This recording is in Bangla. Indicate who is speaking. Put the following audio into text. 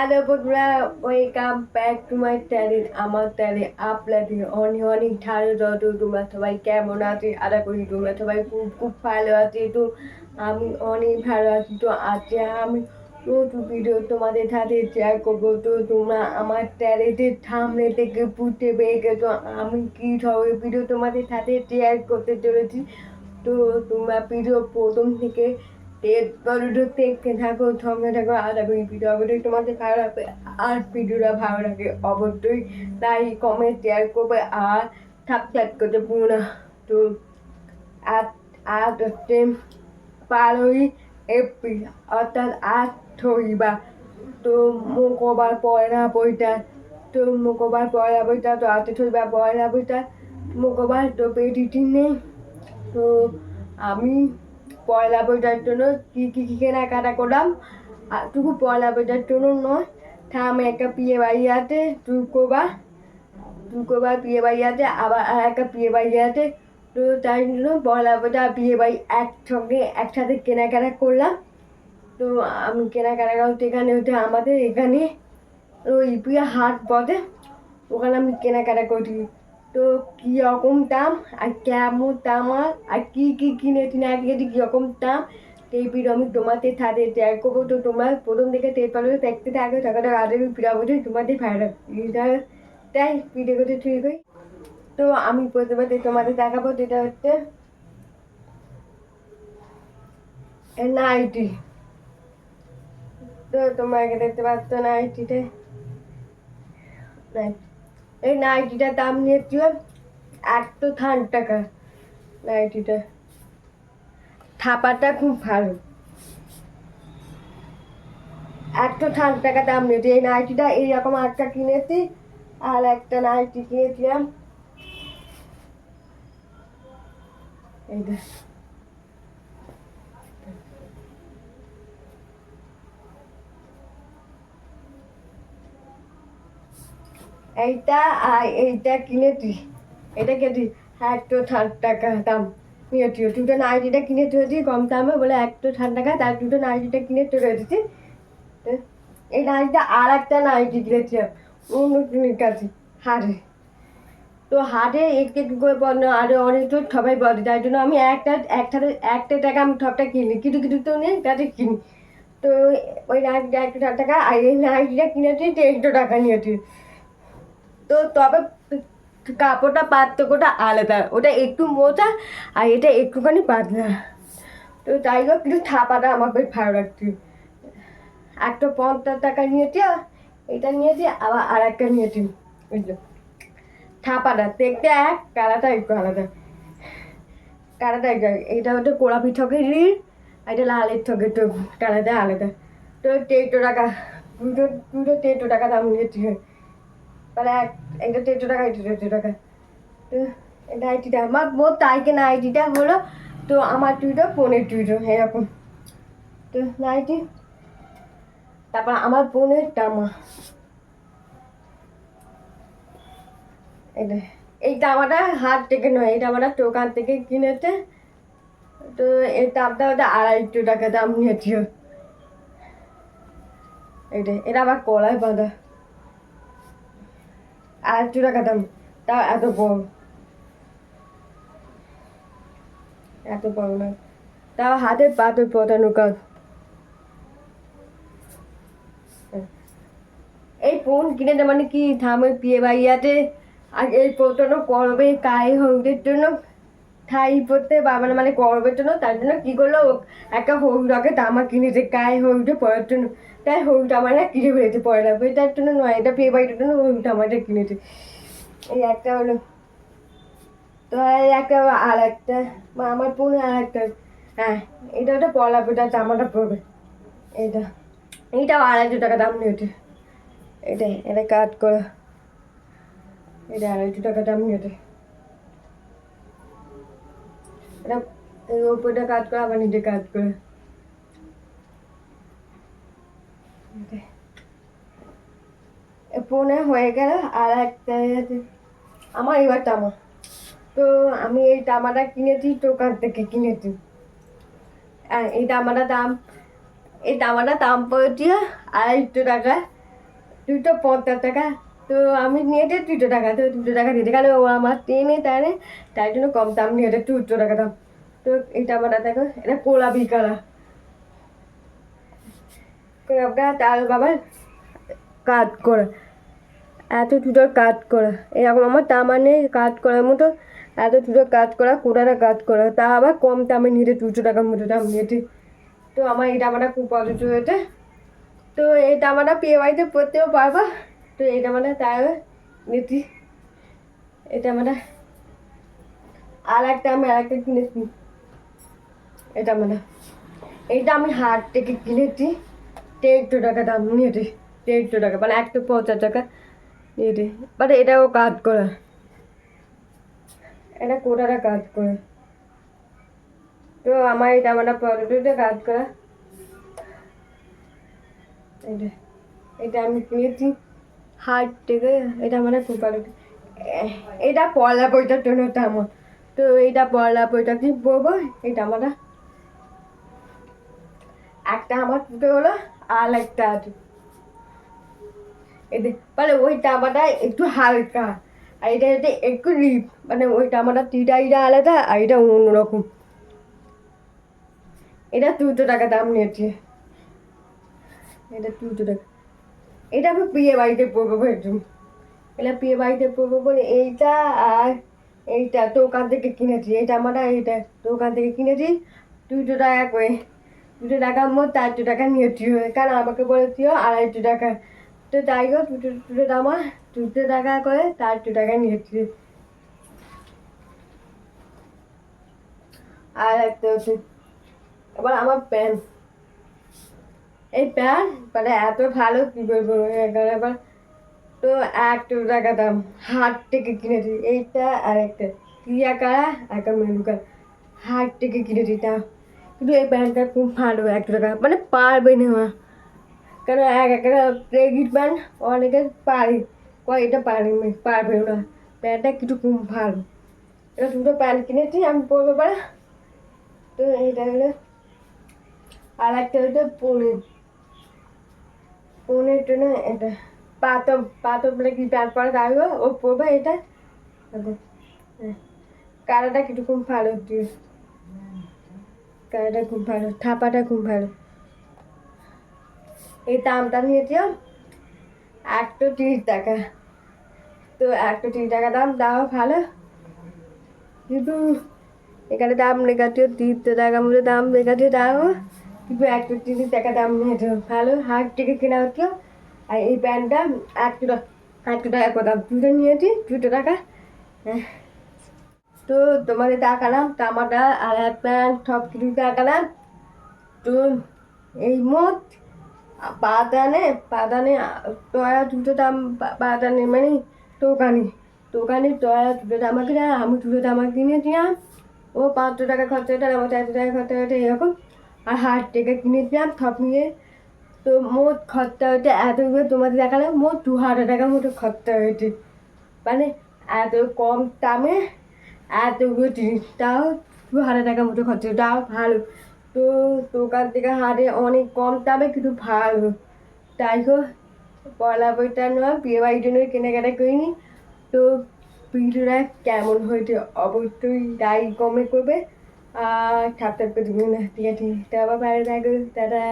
Speaker 1: হ্যালো বন্ধুরা welcome back to my channel আমার চ্যানেল আপনাদের অনেক অনেক ভালো যত তোমরা সবাই কেমন আছে, আশা করি তোমরা সবাই খুব খুব ভালো আছে। তো আমি অনেক ভালো আছি, তো আজকে আমি নতুন ভিডিও তোমাদের সাথে শেয়ার করব। তো তোমরা আমার চ্যানেলের সামনে থেকে বুঝতে পেরে গেছো, আমি কী সব ভিডিও তোমাদের সাথে শেয়ার করতে চলেছি। তো তোমরা ভিডিও প্রথম থেকে ভিডিও দেখতে থাকো, সঙ্গে থাকো, আর ওই ভিডিও অবশ্যই তোমাদের ভালো লাগবে, আর ভিডিওটা ভালো লাগে অবশ্যই লাইক কমেন্ট শেয়ার করবে, আর সাবস্ক্রাইব করতে ভুলো না। তো আজ আজ হচ্ছে বারোই এপ্রিল, অর্থাৎ আজ শনিবার তো মঙ্গলবার, পয়লা বইটা তো মঙ্গলবার, পয়লা বইটা তো আজকে শনিবার পয়লা বইটা মঙ্গলবার তো পেটিটি নেই। তো আমি পয়লা বইটার জন্য কী কী কেনাকাটা করলাম? শুধু পয়লা বইটার জন্য নয় আমি একটা বিয়ে বাড়ি আছে, টুকোবা টুকোবা বিয়ে বাড়ি আছে, আবার আর একটা বিয়ে বাড়ি আছে। তো তাই জন্য পয়লা বইটা বিয়ে বাড়ি একসঙ্গে, একসাথে কেনাকাটা করলাম। তো আমি কেনাকাটা করতে এখানে হচ্ছে আমাদের এখানে ওই বিয়ে হাট পথে ওখানে আমি কেনাকাটা করি। তো কীরকম দাম? আর কেমন দাম আর? আর কী কী কিনেছি না কিনেছি কীরকম দাম? এই ভিডিও আমি তোমাদের সাথে শেয়ার করব। তো তোমার প্রথম থেকে তেল পালো দেখতে থাকো টাকাটা আগে ভিডিও অবশ্যই তোমাদের লাগবে তাই ভিডিও করতে শুরু করি। তো আমি প্রথমে তোমাদের দেখাবো যেটা হচ্ছে নাইটি তো আগে দেখতে পাচ্ছ নাইটিতে নাইটি এই নাইটিটার দাম নিয়েছিল একশো ষাট টাকা, নাইটিটা। থাপাটা খুব ভালো। একশো ষাট টাকা দাম নিয়েছে। এই নাইটিটা এইরকম একটা কিনেছি, আর একটা নাইটি কিনেছিলাম। এইটা এইটা আর এইটা কিনেছি এটা কিনেছি একশো ষাট টাকা দাম। নিয়েছি দুটো নাইটিটা কিনে চলেছি কম দামে বলে একশো ষাট টাকা তার দুটো নাইটিটা কিনে চলে এসেছি তো, এই নাইটিটা আর একটা নাইটি কিনেছিলাম। অন্য কিনে কাছে। হাটে তো হাটে একটু একটু করে বন্ধ আরও অনেক তো সবাই বলে তাই জন্য আমি একটা একসাথে একটা টাকা আমি সবটা কিনি। কিছু কিছু তো নেই, তাতে কিনি। তো ওই নাইটিটা একশো ষাট টাকা, আর এই নাইটিটা কিনেছি দেড়শো টাকা নিয়েছি তো তবে কাপড়টা পার্থক্যটা আলাদা, ওটা একটু মোটা আর এটা একটুখানি পাতলা। তো যাই হোক কিন্তু ছাপাটা আমার বেশ ভালো লাগছে। একটা পঞ্চাশ টাকা নিয়েছি, এটা নিয়েছি, আবার আর একটা নিয়েছি, বুঝলো? থাপাটা, দেখতে এক কালারটা একটু আলাদা। কালারটা একটু এটা হচ্ছে কোড়াপি ঠকের রিল আর এটা লালের ঠকের তো কালারটা আলাদা। তো তেরোশো টাকা, দুটো দুটো তেরোশো টাকা দাম নিয়েছি। মানে এক এটা দেড়শো টাকা এটা দেড়শো টাকা। তো এটা আইটিটা আমার মোট তাই কেনা আইটিটা হলো, তো আমার টুইটো ফোনের টুইটো এরকম। তো নাইটি তারপর আমার বোনের জামা এটা, এই জামাটা হাত থেকে নয়, এই জামাটা দোকান থেকে কিনেছে। তো এই দামটা ওটা আড়াইশো টাকা দাম নিয়েছিল। এটা এটা আবার কলায় বাঁধা। আড়াইশো টাকা দাম তাও এত বড় এত বড় না। তাও হাতে পাথর পতানো কাজ এই ফোন কিনে দেয় মানে কি থামে বিয়ে বাড়িয়াতে আর এই পতানো করবে কাই হোক জন্য? ঠাই পরতে বাবা মানে করবের জন্য, তার জন্য কী করল? একটা রকে জামা কিনেছে গায়ে হলুদে পরার জন্য তাই হলুদ জামাটা কিনে ফেলেছে পয়লা তার জন্য নয়, এটা বিয়ে বাড়িটার জন্য হলুদ জামাটা কিনেছে। এই একটা হলো। তো একটা আর একটা, বা আমার বোন আর একটা হ্যাঁ এটা হচ্ছে পয়লা পেটা জামাটা পরবে। এইটা, এইটাও আড়াইশো টাকা দাম নিয়েছে। এটাই, এটা কাট করা। এটা আড়াইশো টাকা দাম নিয়েছে। এই ওপরটা কাজ করে, আবার নিচে কাজ করে। ফোনে হয়ে গেল, আর একটা আমার এবার তামা। তো আমি এই তামাটা কিনেছি দোকান থেকে, কিনেছি। আর এই তামাটার দাম, এই তামাটার দাম পড়েছে আড়াইশো টাকা দুটো পঞ্চাশ টাকা। তো আমি নিয়েছি দুটো টাকা, তো দুটো টাকা দিতে গেলে, ও আমার টেনে তাই তাই জন্য কম দাম নিয়েছে দুটো টাকা দাম। তো এটা আমার দেখো, এটা গোলাপি কালার গোলাপটা তার বাবা কাজ করে, এত সুন্দর কাজ করা, এরকম আমার তামা নেই কাজ করার মতো, এত সুন্দর কাজ করা, কোটাটা কাজ করা, তা আবার কম দামে নিয়েছে দুশো টাকার মতো দাম নিয়েছে। তো আমার এই জামাটা খুব পছন্দ হয়েছে। তো এই জামাটা বিয়ে বাড়িতে পরতেও পারব। তো এই মানে তাই নিয়েছি এটা মানে আর একটা আমি আর একটা কিনেছি এটা মানে এইটা আমি হাট থেকে কিনেছি। দেড়শো টাকা দাম নিয়েছি। দেড়শো টাকা মানে একশো পঞ্চাশ টাকা নিয়েছি। বাট এটাও কাজ করে। এটা কোটাটা কাজ করে। তো আমার এটা মানে পরোটা কাজ করা। এটা এটা আমি কিনেছি। হাট থেকে, এটা মানে খুব এটা পয়লা বইটার জন্য তেমন। তো এইটা পয়লা বইটা কি পড়ব এই জামাটা একটা আমার ফুটে হলো, আর একটা আছে এদের মানে ওই জামাটা একটু হালকা, আর এটা হচ্ছে একটু রিপ মানে ওই টামাটা জামাটা টিটাইটা আলাদা, আর এটা অন্যরকম। এটা দুশো টাকা দাম নিয়েছে। এটা দুশো টাকা। এটা আমি বিয়ে বাড়িতে পরবো ভেবেছি এটা বিয়ে বাড়িতে পরবো বলে এইটা আর এইটা দোকান থেকে কিনেছি এইটা আমরা এইটা। দোকান থেকে কিনেছি দুশো টাকা করে। দুশো টাকার মধ্যে চারশো টাকা নিয়েছি কারণ আমাকে বলেছিল আড়াইশো টাকা। তো তাই দুটো দুটো দামা দুশো টাকা করে চারশো টাকা নিয়েছি। আর একটা হচ্ছে, এবার আমার প্যান্ট। এই প্যান্ট? মানে এত ভালো কী বলব এখানে আবার। তো একশো টাকা দাম। হাট থেকে কিনেছি এইটা আর একটা। ক্রিয়া কারা? একটা মেনু কার? হাট থেকে কিনেছি তা কিন্তু এই প্যান্টটা খুব ভালো একশো টাকা। মানে পারবে না কেন এক একটা প্রেগিট প্যান্ট অনেকে পারি। কয় এটা পারি পারবে না। প্যান্টটা কিছু খুব ভালো। এটা দুটো প্যান্ট কিনেছি, আমি পরবো পারা। তো এইটা হলো আর একটা হচ্ছে পনির জন্য এটা পাতম বলে কি প্যান্ট পরা থাকবে ও পরবে এটা? হ্যাঁ। কালারটা কীরকম ভালো দিয়ে কালারটা খুব ভালো, থাপাটা খুব ভালো। এই দামটা নিয়েছি একশো তিরিশ টাকা। তো একশো তিরিশ টাকা দাম, দাও ভালো। কিন্তু এখানে দাম লেখাচ্ছে তিরিশ টাকা মধ্যে দাম লেখাচ্ছে দাও। কিন্তু একশো তিরিশ টাকা দাম নিয়েছে ভালো হাট থেকে কেনা হচ্ছে আর এই প্যান্টটা একশো টাকা একশো টাকা করে দাম দুটো নিয়েছি দুটো টাকা। তো তোমাদের দেখালাম জামাটা আর এক প্যান্ট, সব কিছু দেখালাম। তো এই মোট বাদানে বাদানে টয়া দুটো দাম বাদানে মানে দোকানি দোকানে টয়া দুটো জামা কিনে আমি দুটো জামা কিনেছিলাম। ও পাঁচশো টাকা খরচা আর আমার চারশো টাকা খরচা হয়েছে, এরকম। আর হাট থেকে কিনেছিলাম সব মিলিয়ে তো মোট খরচা হয়েছে এতগুলো তোমাদের দেখালাম, মোট দু হাজার টাকার মতো খরচা হয়েছে। মানে এত কম দামে এতগুলো জিনিস, তাও দু হাজার টাকার মতো খরচা। তাও ভালো। তো দোকান থেকে হাটে অনেক কম দামে কিন্তু ভালো। তাই হোক, পয়লা বইটা নয়, বিয়ে বাড়ির জন্য কেনাকাটা করিনি। তো ভিডিওটা কেমন হয়েছে অবশ্যই লাইক কমে করবে। আর সাবস্ক্রাইব করে দিবেন ঠিক আছে তো আবার ভালো থাকো দাদা